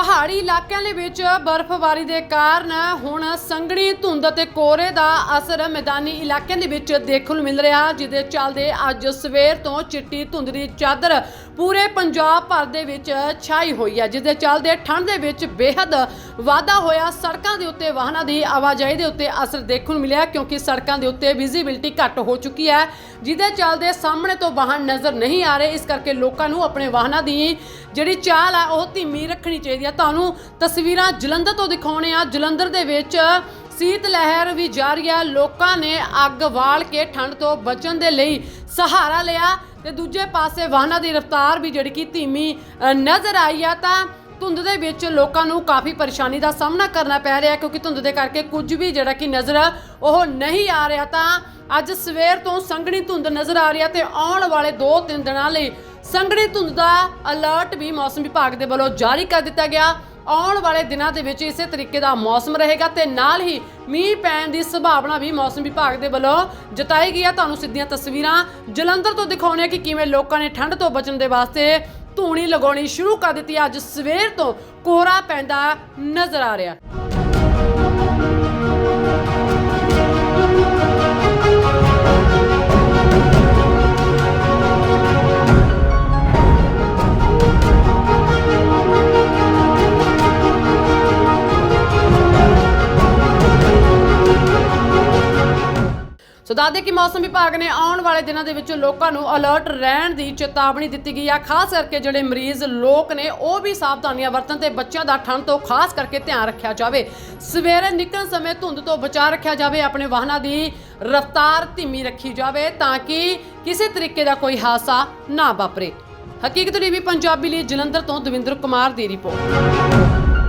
ਪਹਾੜੀ ਇਲਾਕਿਆਂ ਦੇ ਵਿੱਚ ਬਰਫ਼ਬਾਰੀ ਦੇ ਕਾਰਨ ਹੁਣ ਸੰਘਣੀ ਧੁੰਦ ਅਤੇ ਕੋਹਰੇ ਦਾ ਅਸਰ ਮੈਦਾਨੀ ਇਲਾਕਿਆਂ ਦੇ ਵਿੱਚ ਦੇਖਣ ਨੂੰ ਮਿਲ ਰਿਹਾ ਜਿਹਦੇ ਚੱਲਦੇ ਅੱਜ ਸਵੇਰ ਤੋਂ ਚਿੱਟੀ ਧੁੰਦ ਦੀ ਚਾਦਰ ਪੂਰੇ ਪੰਜਾਬ ਭਰ ਦੇ ਵਿੱਚ ਛਾਈ ਹੋਈ ਹੈ ਜਿਹਦੇ ਚੱਲਦੇ ਠੰਡ ਦੇ ਵਿੱਚ ਬੇਹੱਦ ਵਾਧਾ ਹੋਇਆ। ਸੜਕਾਂ ਦੇ ਉੱਤੇ ਵਾਹਨਾਂ ਦੀ ਆਵਾਜਾਈ ਦੇ ਉੱਤੇ ਅਸਰ ਦੇਖਣ ਨੂੰ ਮਿਲਿਆ, ਕਿਉਂਕਿ ਸੜਕਾਂ ਦੇ ਉੱਤੇ ਵਿਜ਼ਿਬਿਲਟੀ ਘੱਟ ਹੋ ਚੁੱਕੀ ਹੈ ਜਿਹਦੇ ਚੱਲਦੇ ਸਾਹਮਣੇ ਤੋਂ ਵਾਹਨ ਨਜ਼ਰ ਨਹੀਂ ਆ ਰਹੇ। ਇਸ ਕਰਕੇ ਲੋਕਾਂ ਨੂੰ ਆਪਣੇ ਵਾਹਨਾਂ ਦੀ ਜਿਹੜੀ ਚਾਲ ਆ, ਉਹ ਧੀਮੀ ਰੱਖਣੀ ਚਾਹੀਦੀ ਹੈ। ਤੁਹਾਨੂੰ ਤਸਵੀਰਾਂ ਜਲੰਧਰ ਤੋਂ ਦਿਖਾਉਣੇ ਆ। ਜਲੰਧਰ ਦੇ ਵਿੱਚ ਸੀਤ ਲਹਿਰ ਵੀ ਜਾਰੀ ਹੈ। ਲੋਕਾਂ ਨੇ ਅੱਗ ਵਾਲ ਕੇ ਠੰਡ ਤੋਂ ਬਚਣ ਦੇ ਲਈ ਸਹਾਰਾ ਲਿਆ। ਤੇ ਦੂਜੇ ਪਾਸੇ ਵਾਹਨਾਂ ਦੀ ਰਫ਼ਤਾਰ ਵੀ ਜਿਹੜੀ ਕਿ ਧੀਮੀ ਨਜ਼ਰ ਆਈ ਆ, ਤਾਂ ਧੁੰਦ ਦੇ ਵਿੱਚ ਲੋਕਾਂ ਨੂੰ ਕਾਫੀ ਪਰੇਸ਼ਾਨੀ ਦਾ ਸਾਹਮਣਾ ਕਰਨਾ ਪੈ ਰਿਹਾ ਕਿਉਂਕਿ ਧੁੰਦ ਦੇ ਕਰਕੇ ਕੁਝ ਵੀ ਜਿਹੜਾ ਕਿ ਨਜ਼ਰ ਉਹ ਨਹੀਂ ਆ ਰਿਹਾ। ਤਾਂ ਅੱਜ ਸਵੇਰ ਤੋਂ ਸੰਘਣੀ ਧੁੰਦ ਨਜ਼ਰ ਆ ਰਹੀ ਹੈ ਤੇ ਆਉਣ ਵਾਲੇ 2-3 ਦਿਨਾਂ ਲਈ ਸੰਘਣੀ ਧੁੰਦ ਦਾ ਅਲਰਟ ਵੀ ਮੌਸਮ ਵਿਭਾਗ ਦੇ ਵੱਲੋਂ ਜਾਰੀ ਕਰ ਦਿੱਤਾ ਗਿਆ। ਆਉਣ ਵਾਲੇ ਦਿਨਾਂ ਦੇ ਵਿੱਚ ਇਸੇ ਤਰੀਕੇ ਦਾ ਮੌਸਮ ਰਹੇਗਾ ਤੇ ਨਾਲ ਹੀ ਮੀਂਹ ਪੈਣ ਦੀ ਸੰਭਾਵਨਾ ਵੀ ਮੌਸਮ ਵਿਭਾਗ ਦੇ ਵੱਲੋਂ ਜਤਾਈ ਗਈ ਹੈ ਤੁਹਾਨੂੰ ਸਿੱਧੀਆਂ ਤਸਵੀਰਾਂ ਜਲੰਧਰ ਤੋਂ ਦਿਖਾਉਣੇ ਕਿ ਕਿਵੇਂ ਲੋਕਾਂ ਨੇ ਠੰਡ ਤੋਂ ਬਚਣ ਦੇ ਵਾਸਤੇ ਧੂਣੀ ਲਗਾਉਣੀ ਸ਼ੁਰੂ ਕਰ ਦਿੱਤੀ ਹੈ। ਅੱਜ ਸਵੇਰ ਤੋਂ ਕੋਹਰਾ ਪੈਂਦਾ ਨਜ਼ਰ ਆ ਰਿਹਾ ਸੋ ਦੱਸਦੇ ਕਿ ਮੌਸਮ ਵਿਭਾਗ ਨੇ ਆਉਣ ਵਾਲੇ ਦਿਨਾਂ ਦੇ ਵਿੱਚ ਲੋਕਾਂ ਨੂੰ ਅਲਰਟ ਰਹਿਣ ਦੀ ਚੇਤਾਵਨੀ ਦਿੱਤੀ ਗਈ ਆ। ਖਾਸ ਕਰਕੇ ਜਿਹੜੇ ਮਰੀਜ਼ ਲੋਕ ਨੇ, ਉਹ ਵੀ ਸਾਵਧਾਨੀਆਂ ਵਰਤਣ ਤੇ ਬੱਚਿਆਂ ਦਾ ਠੰਡ ਤੋਂ ਖਾਸ ਕਰਕੇ ਧਿਆਨ ਰੱਖਿਆ ਜਾਵੇ। ਸਵੇਰੇ ਨਿਕਲਣ ਸਮੇਂ ਧੁੰਦ ਤੋਂ ਬਚਾ ਰੱਖਿਆ ਜਾਵੇ, ਆਪਣੇ ਵਾਹਨਾਂ ਦੀ ਰਫ਼ਤਾਰ ਧੀਮੀ ਰੱਖੀ ਜਾਵੇ ਤਾਂ ਕਿ ਕਿਸੇ ਤਰੀਕੇ ਦਾ ਕੋਈ ਹਾਦਸਾ ਨਾ ਵਾਪਰੇ। ਹਕੀਕਤ ਟੀਵੀ ਪੰਜਾਬੀ ਲਈ ਜਲੰਧਰ ਤੋਂ ਦਵਿੰਦਰ ਕੁਮਾਰ ਦੀ ਰਿਪੋਰਟ।